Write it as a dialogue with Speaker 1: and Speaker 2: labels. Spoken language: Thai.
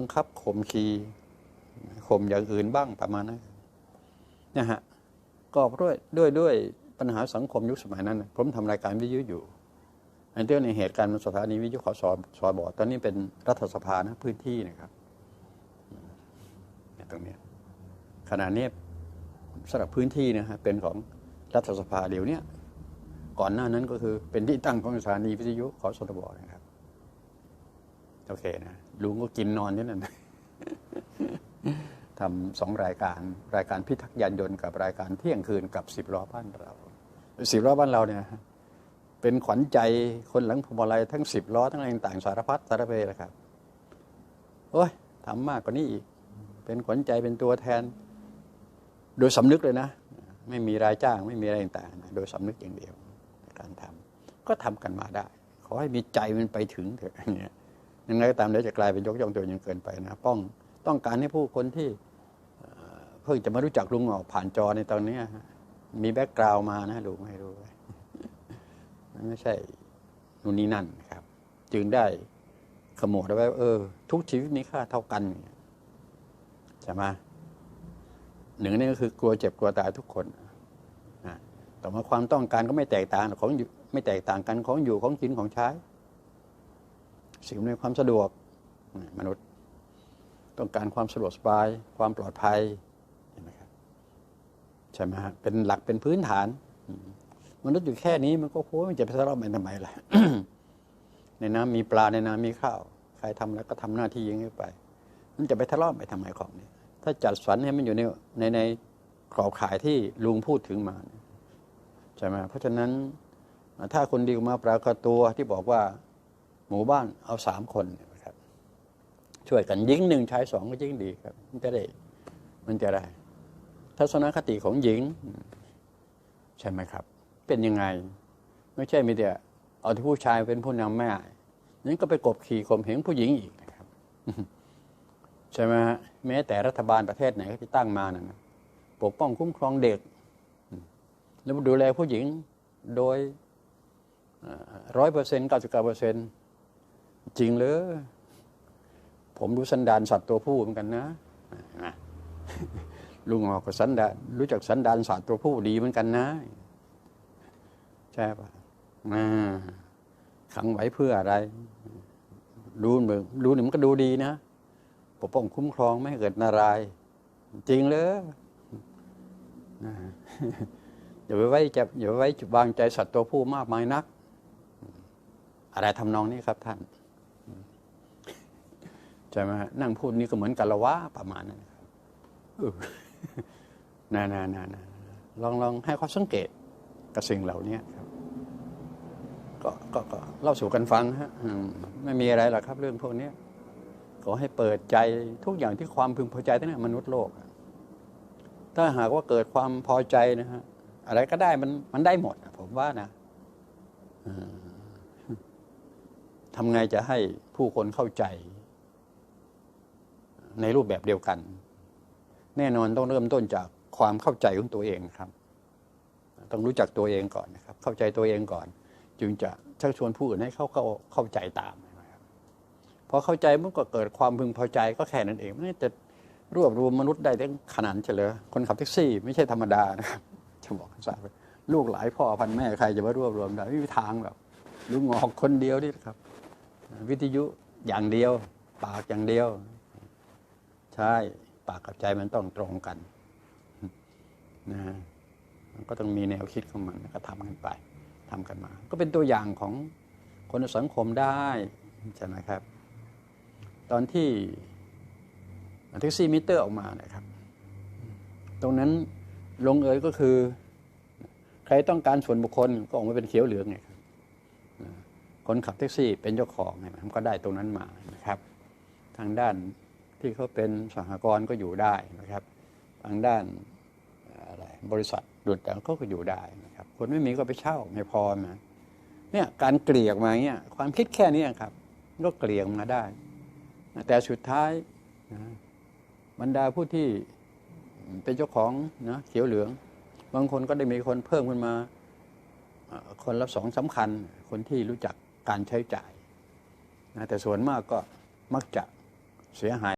Speaker 1: บังคับข่มขีข่มอย่างอื่นบ้างประมาณนั้นนะฮะก็เพราะด้วยด้วยด้วยปัญหาสังคมยุคสมัยนั้น ผมทำรายการวิทยุอยู่อันเดียวในเหตุการณ์สถานีวิทยุขอสอสอบอตอนนี้เป็นรัฐสภานะพื้นที่นะครับตรงนี้ขณะนี้สำหรับพื้นที่นะฮะเป็นของรัฐสภาเดี๋ยวนี้ก่อนหน้านั้นก็คือเป็นที่ตั้งของสถานีวิทยุขอสอบอนะครับ โอเคนะลุงก็กินนอนที่นั่นทำสองรายการรายการพิทักษ์ยานยนต์กับรายการเที่ยงคืนกับสิบล้อบ้านเราสิบล้อบ้านเราเนี่ยเป็นขวัญใจคนหลังพวงมาลัยทั้งสิบล้อทั้งอะไรต่างสารพัดสารเพเลยครับโอ้ยทำมากกว่านี้อีก เป็นขวัญใจเป็นตัวแทน โดยสำนึกเลยนะ ไม่มีรายจ้างไม่มีอะไรต่างๆโดยสำนึกอย่างเดียวในการทำก็ทำกันมาได้ ขอให้มีใจมันไปถึงเถอะอย่างเงี้ย ยังไงก็ตามเดี๋ยวจะกลายเป็นยกย่องตัวเองเกินไปนะป้องต้องการให้ผู้คนที่เพิ่งจะมารู้จักลุงออกผ่านจอในตอนนี้มีแบ็กกราวมานะลุงให้รู้ไมันไม่ใช่นู่นนี่นั่นครับ จึงได้ขโมยเอาไว้เออ ทุกชีวิตมีค่าเท่ากันใช่ไหมหนึ่งนี่ก็คือกลัวเจ็บกลัวตายทุกคนนะแต่อมาความต้องการก็ไม่แตกต่างของไม่แตกต่างกันของอยู่ของกินของใช้ สิ่งอำนวยความสะดวกมนุษย์ ต้องการความสะดวกสบาย ความปลอดภัยเห็นไหมครับใช่ไหมฮะเป็นหลักเป็นพื้นฐาน มนุษย์อยู่แค่นี้มันก็โค้มันจะไปทะเลาะกันทำไมล่ะในน้ำมีปลาในน้ำมีข้าว ใครทำแล้วก็ทำหน้าที่ย่งนี้ไป มันจะไปทะเลาะไปทำไมของนี้ถ้าจัดสรรให้มันอยู่ในในในกรอบขายที่ลุงพูดถึงมาใช่ไหมเพราะฉะนั้นถ้าคนดีมาปรากฏตัวที่บอกว่า หมู่บ้านเอาสามคนนะครับ ช่วยกันยิงหนึ่งชายสองก็ยิ่งดีครับ มันจะได้มันจะได้ทัศนคติของหญิง ใช่ไหมครับ เป็นยังไง ไม่ใช่มีแต่เอาที่ผู้ชายเป็นผู้นำแม่นั้นก็ไปกบขี่ข่มเหงผู้หญิงอีกนะครับใช่ไหมฮะแม้แต่รัฐบาลประเทศไหนก็ที่ตั้งมานั่ะปกป้องคุ้มครองเด็ก แล้วดูแลผู้หญิงโดยร้อยเปอร์เซ็นต์เก้าสิบเก้าเปอร์เซ็นต์ จริงเลยผมรู้สันดานสัตว์ตัวผู้เหมือนกันนะลุงออกก็สันดานรู้จักสันดานสัตว์ตัวผู้ดีเหมือนกันนะ ใช่ปะอ่าขังไว้เพื่ออะไรดูเหมือนดูนี่มันก็ดูดีนะปกป้องคุ้มครองไม่ให้เกิดนาราย จริงเลยอย่าไปไว้จะอย่าไปไว้วางใจสัตว์ตัวผู้มากมายนัก อะไรทำนองนี้ครับท่าน ใช่ไหมนั่งพูดนี่ก็เหมือนกันละวะประมาณนั้นครับน่าน่าน่าน่าลองลองให้ความสังเกตกับสิ่งเหล่านี้ครับก็ก็ก็เล่าสู่กันฟังฮะไม่มีอะไรหรอกครับ เรื่องพวกนี้ขอให้เปิดใจทุกอย่างที่ความพึงพอใจทั้งนั้นมนุษย์โลก ถ้าหากว่าเกิดความพอใจนะฮะอะไรก็ได้มันมันได้หมด ผมว่านะทำไงจะให้ผู้คนเข้าใจ ในรูปแบบเดียวกัน แน่นอนต้องเริ่มต้นจากความเข้าใจของตัวเองครับ ต้องรู้จักตัวเองก่อนนะครับ เข้าใจตัวเองก่อน จึงจะชักชวนผู้อื่นให้เข้าเข้าเข้าใจตามนะครับพอเข้าใจมันก็เกิดความพึงพอใจก็แค่นั้นเองไม่จะรวบรวมมนุษย์ได้ถึงขนาดเฉลยคนขับแท็กซี่ ไม่ใช่ธรรมดานะครับจะบอกให้ทราบเลยลูกหลายพ่อพันแม่ใครจะมารวบรวมได้ไม่มีทางแบบลุงงอกคนเดียวนี่ครับ วิทยุอย่างเดียว ปากอย่างเดียว ใช่ปากกับใจมันต้องตรงกันนะมันก็ต้องมีแนวคิดของมันก็ทำกันไปทำกันมา ก็เป็นตัวอย่างของคนในสังคมได้ใช่ไหมครับ ตอนที่แท็กซี่มิเตอร์ออกมานะครับ ตรงนั้นลงเอยก็คือ ใครต้องการส่วนบุคคลก็ออกมาเป็นเขียวเหลืองไงครับคนขับแท็กซี่เป็นเจ้าของไงมันก็ได้ตรงนั้นมานะครับ ทางด้าน ที่เขาเป็นสหกรณ์ก็อยู่ได้นะครับ ทางด้านอะไรบริษัทดุดแต่เขาก็อยู่ได้นะครับ คนไม่มีก็ไปเช่าไม่พอนะเนี่ยการเกลี่ยมาเนี่ยความคิดแค่นี้ครับก็เกลี่ยมาได้ แต่สุดท้ายนะบรรดาผู้ที่เป็นเจ้าของนะเขียวเหลือง บางคนก็ได้มีคนเพิ่มขึ้นมา คนละสองสำคัญ คนที่รู้จักการใช้จ่ายนะแต่ส่วนมากก็มักจะเสียหาย